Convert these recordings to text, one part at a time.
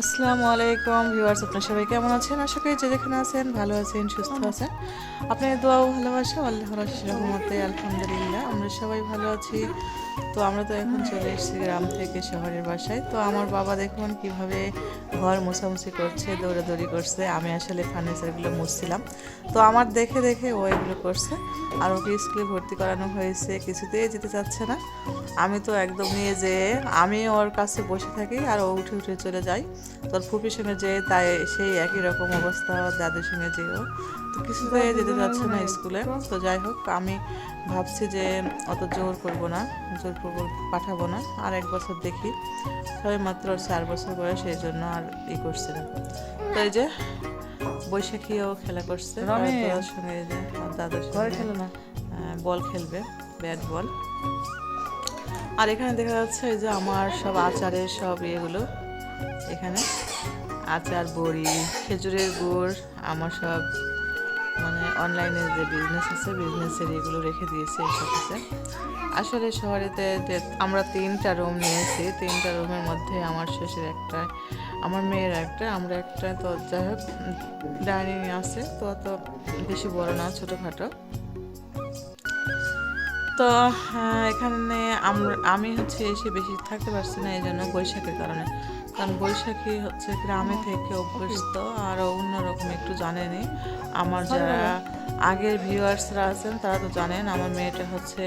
আসসালামু আলাইকুম ভিউয়ার্স আপনার সবাই কেমন আছেন? আশা করি যে যেখানে আছেন ভালো আছেন সুস্থ আছেন। আপনার দোয়া ও ভালোবাসা আল্লাহর আশিস রহমতে আলহামদুলিল্লাহ আমরা সবাই ভালো আছি। তো আমরা তো এখন চলে এসেছি গ্রাম থেকে শহরের বাসায়। তো আমার বাবা দেখুন কীভাবে ঘর মোছামুছি করছে, দৌড়াদৌড়ি করছে। আমি আসলে ফার্নিচারগুলো মুছছিলাম। তো আমার দেখে দেখে ও এগুলো করছে। আর ওকে স্কুলে ভর্তি করানো হয়েছে, কিছুতেই যেতে চাচ্ছে না। আমি তো একদম নিয়ে যে, আমি ওর কাছে বসে থাকি আর ও উঠে উঠে চলে যাই তোর ফুপির সঙ্গে যে, তাই সেই একই রকম অবস্থা, দাদুর সঙ্গে যেও তো কিছুতে যেতে চাচ্ছে না স্কুলে। তো যাই হোক, আমি ভাবছি যে অত জোর করব না, জোর পাঠাবো না। আর এক বছর দেখি। সবাই মাত্র চার বছর বয়স এই জন্য আর ই করছে না। তো এই যে বৈশাখীও খেলা করছে। দাদার সঙ্গে দাদুর সঙ্গে। না? বল খেলবে ব্যাট বল। আর এখানে দেখা যাচ্ছে এই যে আমার সব আচারের সব ইয়েগুলো এখানে। আচার বড়ি খেজুরের গুড় আমার সব মানে অনলাইনে যে বিজনেস আছে বিজনেসের এগুলো রেখে দিয়েছি এইসব আছে আসলে শহরেতে যে আমরা তিনটা রুম নিয়েছি, তিনটা রুমের মধ্যে আমার শ্বশুর একটা, আমার মেয়ের একটা, আমরা একটা তো যাই হোক, ডাইনিং আছে, তো অত বেশি বড় না, ছোটোখাটো। তো এখানে আমি হচ্ছে এসে বেশি থাকতে পারছি না এই জন্য বৈশাখের কারণে। কারণ বৈশাখী হচ্ছে গ্রামে থেকে অভ্যস্ত আর অন্যরকম একটু জানেনি। আমার যারা আগের ভিউয়ার্সরা আছেন তারা তো জানেন আমার মেয়েটা হচ্ছে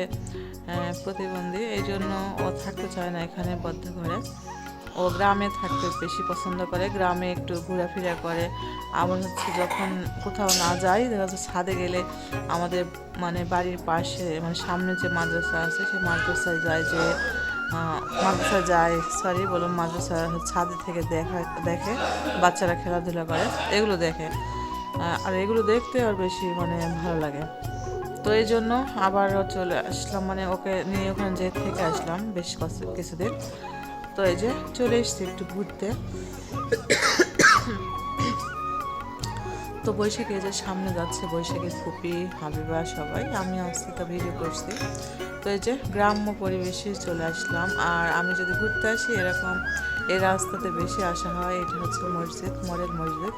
প্রতিবন্ধী এই জন্য ও থাকতে চায় না এখানে বদ্ধ ঘরে। ও গ্রামে থাকতে বেশি পছন্দ করে গ্রামে একটু ঘোরাফেরা করে। আবার হচ্ছে যখন কোথাও না যাই দেখা যাচ্ছে ছাদে গেলে আমাদের মানে বাড়ির পাশে মানে সামনে যে মাদ্রাসা আছে সেই মাদ্রাসায় যায় যে মাদ্রাসা যায় সরি বলুন মাদ্রাসা ছাদে থেকে দেখা, দেখে, বাচ্চারা খেলাধুলা করে, এগুলো দেখে। আর এগুলো দেখতে আর বেশি মানে ভালো লাগে। তো এই জন্য আবারও চলে আসলাম মানে ওকে নিয়ে ওখানে যে থেকে আসলাম বেশ কিছুদিন। তো এই যে চলে এসছি একটু ঘুরতে। তো বৈশাখী যে সামনে যাচ্ছে বৈশাখী, ফুপি, হাবিবা সবাই আমি তো ভিডিও করছি। তো এই যে গ্রাম্য পরিবেশে চলে আসলাম। আর আমি যদি ঘুরতে আসি এরকম এই রাস্তাতে বেশি আসা হয় এটা হচ্ছে মসজিদ মরের মসজিদ।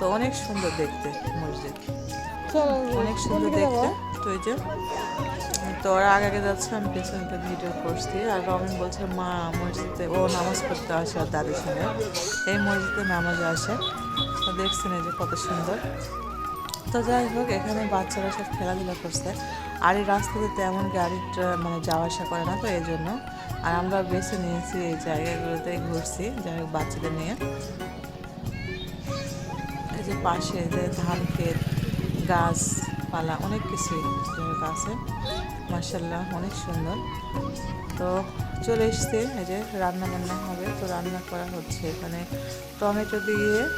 তো অনেক সুন্দর দেখতে মসজিদ। অনেক সুন্দর দেখতে। তো এই যে তো ওরা আগে আগে যাচ্ছে আমি পেছনে একটা ভিডিও করছি। আর রমেন বলছে মা মসজিদে ও নামাজ পড়তে আসে আর দাদির সঙ্গে এই মসজিদে নামাজ আসে। দেখছেন এই যে কত সুন্দর। তো যাই হোক, এখানে বাচ্চারা সব খেলাধুলা করছে। আর এই রাস্তাতে তেমন গাড়ির ট্রা- মানে যাওয়া আসা করে না তো এই জন্য। আর আমরা বেছে নিয়েছি এই জায়গাগুলোতে ঘুরছি, যাই হোক বাচ্চাদের নিয়ে। এই যে পাশে যে ধান ক্ষেত গাছপালা অনেক কিছুই আছে। মার্শাল্লাহ অনেক সুন্দর। তো চলে এসছে, এই যে রান্না বান্না হবে। তো রান্না করা হচ্ছে এখানে টমেটো দিয়ে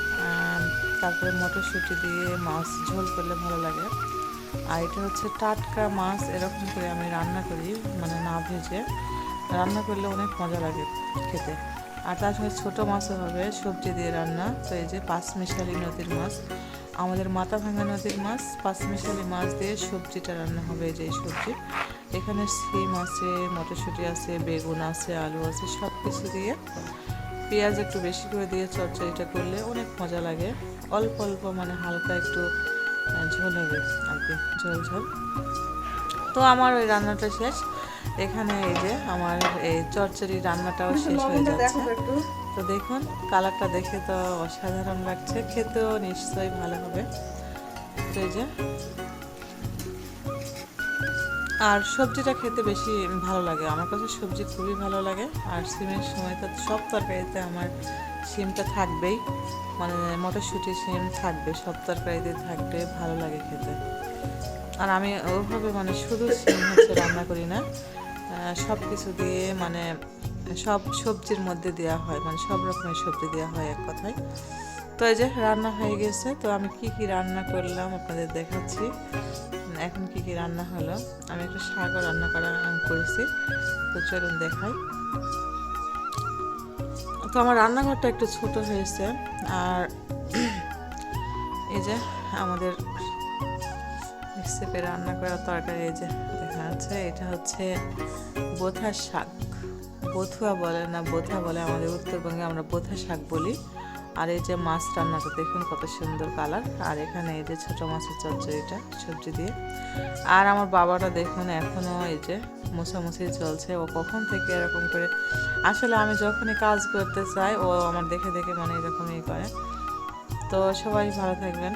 তারপরে মটরশুঁটি দিয়ে মাছ ঝোল করলে ভালো লাগে। আর এটা হচ্ছে টাটকা মাছ, এরকম করে আমি রান্না করি মানে না ভেজে। রান্না করলে অনেক মজা লাগে খেতে। আর তার সঙ্গে ছোটো মাছও হবে, সবজি দিয়ে রান্না। তো এই যে পাঁচমিশালি নদীর মাছ, আমাদের মাথা ভাঙা নদীর মাছ, পাঁচমিশালি মাছ দিয়ে সবজিটা রান্না হবে এই যে সবজি। এখানে সিম আছে, মটরশুঁটি আছে, বেগুন আছে, আলু আছে সব কিছু দিয়ে পেঁয়াজ একটু বেশি করে দিয়ে চচ্চড়িটা করলে অনেক মজা লাগে। অল্প অল্প মানে হালকা একটু ঝোল হবে আর কি ঝোল ঝোল। তো আমার ওই রান্নাটা শেষ। এখানে এই যে আমার এই চচ্চড়ি রান্নাটাও শেষ হয়ে যাচ্ছে। তো দেখুন কালারটা দেখে তো অসাধারণ লাগছে। খেতেও নিশ্চয়ই ভালো হবে। তো এই যে আর সবজিটা খেতে বেশি ভালো লাগে। আমার কাছে সবজি খুবই ভালো লাগে। আর সিমের সময় তো সব তরকারিতে আমার সিমটা থাকবেই। মানে মটরশুঁটি সিম থাকবে, সব তরকারিতে থাকবে, ভালো লাগে খেতে। আর আমি ওভাবে মানে শুধু সিম হচ্ছে রান্না করি না সব কিছু দিয়ে মানে সব সবজির মধ্যে দেওয়া হয়। মানে সব রকমের সবজি দেওয়া হয় এক কথায়। তো এই যে রান্না হয়ে গেছে, তো আমি কি কি রান্না করলাম আপনাদের দেখাচ্ছি। এখন কি কি রান্না হলো? আমি একটা শাকও রান্না করা করেছি। তো চলুন দেখাই। তো আমার রান্নাঘরটা একটু ছোট হয়েছে, আর এই যে আমাদের রান্না করা তরকারি, এই যে দেখা যাচ্ছে, এটা হচ্ছে বোথা শাক। বথুয়া বলে না, বোথা বলে আমাদের উত্তরবঙ্গে আমরা বোথা শাক বলি। আর এই যে মাছ রান্নাটা, দেখুন কত সুন্দর কালার। আর এখানে এই যে ছোটো মাছের চচ্চড়িটা, সবজি দিয়ে। আর আমার বাবাটা দেখুন এখনও এই যে মোছামুছি চলছে। ও কখন থেকে এরকম করে আসলে আমি যখনই কাজ করতে চাই, ও আমার দেখে দেখে মানে এরকমই করে। তো সবাই ভালো থাকবেন।